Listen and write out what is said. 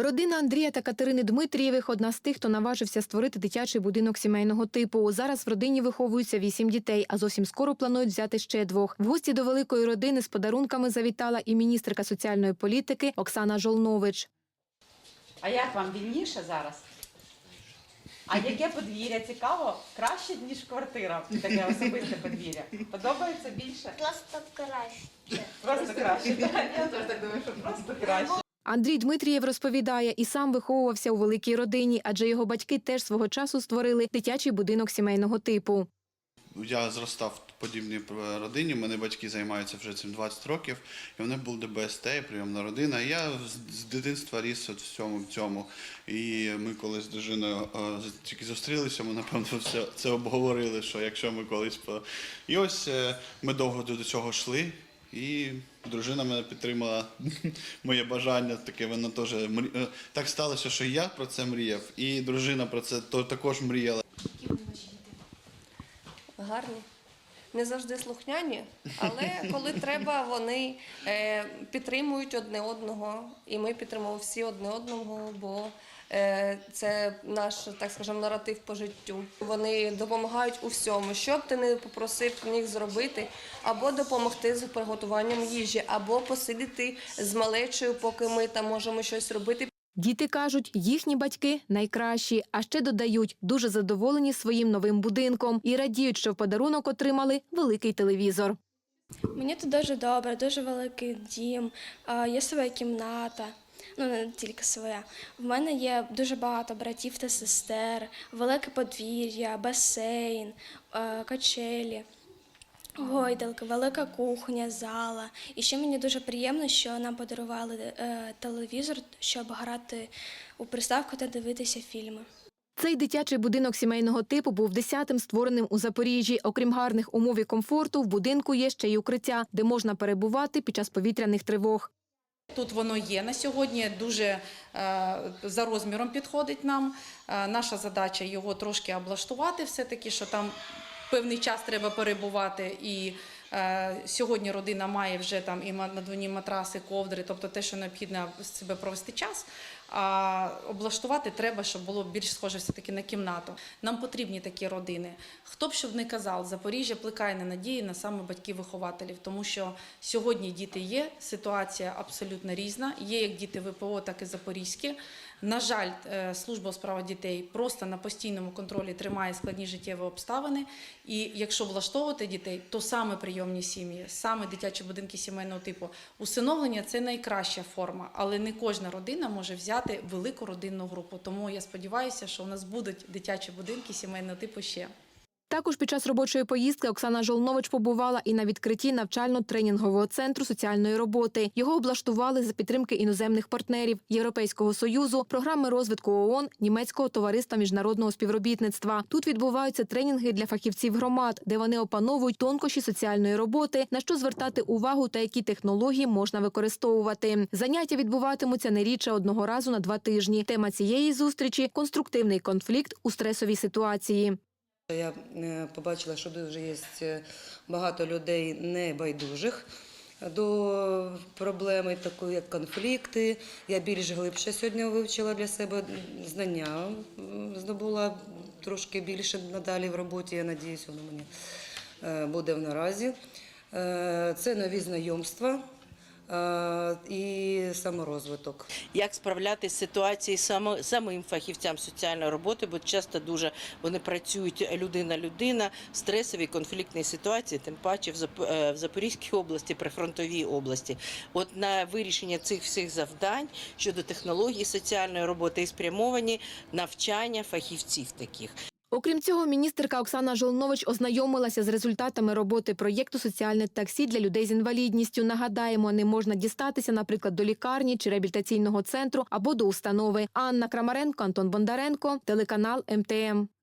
Родина Андрія та Катерини Дмитрієвих одна з тих, хто наважився створити дитячий будинок сімейного типу. Зараз в родині виховуються вісім дітей, а зовсім скоро планують взяти ще двох. В гості до великої родини з подарунками завітала і міністерка соціальної політики Оксана Жолнович. А як вам вільніше зараз? А яке подвір'я цікаво? Краще, ніж квартира, таке особисте подвір'я. Подобається більше? Просто краще. Просто краще. Я теж так думаю, що просто краще. አንдрій Дмитрієв розповідає, і сам виховувався у великій родині, адже його батьки теж свого часу створили дитячий будинок сімейного типу. Я зростав в подібній е, родині. Мене батьки займаються вже цим 20 років, і вони були ДБСТ, прийомна родина. Я з- дитинства ріс от в цьому в цьому. І ми коли з дружиною е, тільки зустрілися, ми напевно все це обговорили. Що якщо ми колись по і ось е, ми довго до цього йшли. І дружина мене підтримала моє бажання. Таке вона теж мрі... е, так сталося, що я про це мріяв, і дружина про це також мріяла. Гарні. Не завжди слухняні, але коли треба, вони е, підтримують одне одного, і ми підтримуємо всі одне одного, бо це наш, так скажемо, наратив по життю. Вони допомагають у всьому, що б ти не попросив них зробити, або допомогти з приготуванням їжі, або посидіти з малечою, поки ми там можемо щось робити. Діти кажуть, їхні батьки найкращі, а ще додають, дуже задоволені своїм новим будинком і радіють, що в подарунок отримали великий телевізор. Мені тут дуже добре, дуже великий дім, є своя кімната. Ну, не тільки своя. В мене є дуже багато братів та сестер, велике подвір'я, басейн, е, качелі, гойдалки, велика кухня, зала. І ще мені дуже приємно, що нам подарували е, телевізор, щоб грати у приставку та дивитися фільми. Цей дитячий будинок сімейного типу був десятим створеним у Запоріжжі. Окрім гарних умов і комфорту, в будинку є ще й укриття, де можна перебувати під час повітряних тривог. Тут воно є на сьогодні, дуже е, за розміром підходить нам. Е, наша задача його трошки облаштувати, все-таки, що там певний час треба перебувати. І е, сьогодні родина має вже там і надувні матраси, ковдри, тобто те, що необхідно себе провести час. А облаштувати треба, щоб було більш схоже все-таки на кімнату. Нам потрібні такі родини. Хто б щоб не казав, Запоріжжя плекає на надії на саме батьків-вихователів, тому що сьогодні діти є, ситуація абсолютно різна. Є як діти ВПО, так і запорізькі. На жаль, е, служба у справах дітей просто на постійному контролі тримає складні життєві обставини. І якщо влаштовувати дітей, то саме прийомні сім'ї, саме дитячі будинки сімейного типу. Усиновлення це найкраща форма, але не кожна родина може взяти велику родинну групу. Тому я сподіваюся, що у нас будуть дитячі будинки сімейного типу ще. Також під час робочої поїздки Оксана Жолнович побувала і на відкритті навчально-тренінгового центру соціальної роботи. Його облаштували за підтримки іноземних партнерів Європейського союзу, програми розвитку ООН, німецького товариства міжнародного співробітництва. Тут відбуваються тренінги для фахівців громад, де вони опановують тонкощі соціальної роботи, на що звертати увагу та які технології можна використовувати. Заняття відбуватимуться не рідше одного разу на два тижні. Тема цієї зустрічі конструктивний конфлікт у стресовій ситуації. Я е, побачила, що дуже є е, багато людей небайдужих до проблеми, такої як конфлікти. Я більш глибше сьогодні вивчила для себе знання, здобула трошки більше надалі в роботі. Я надіюсь, воно мені е, буде в наразі. Це нові знайомства і саморозвиток. як справлятися з ситуацією само- самим фахівцям соціальної роботи, бо часто дуже вони працюють людина-людина, стресові конфліктні ситуації, тим паче в е, в Запорізькій області, прифронтовій області. От на вирішення цих всіх завдань щодо технологій соціальної роботи і спрямовані навчання фахівців таких. Окрім цього, міністерка Оксана Жолнович ознайомилася з результатами роботи проєкту Соціальне таксі для людей з інвалідністю. Нагадаємо, не можна дістатися, наприклад, до лікарні чи реабілітаційного центру або до установи. Анна Крамаренко, Антон Бондаренко, телеканал МТМ.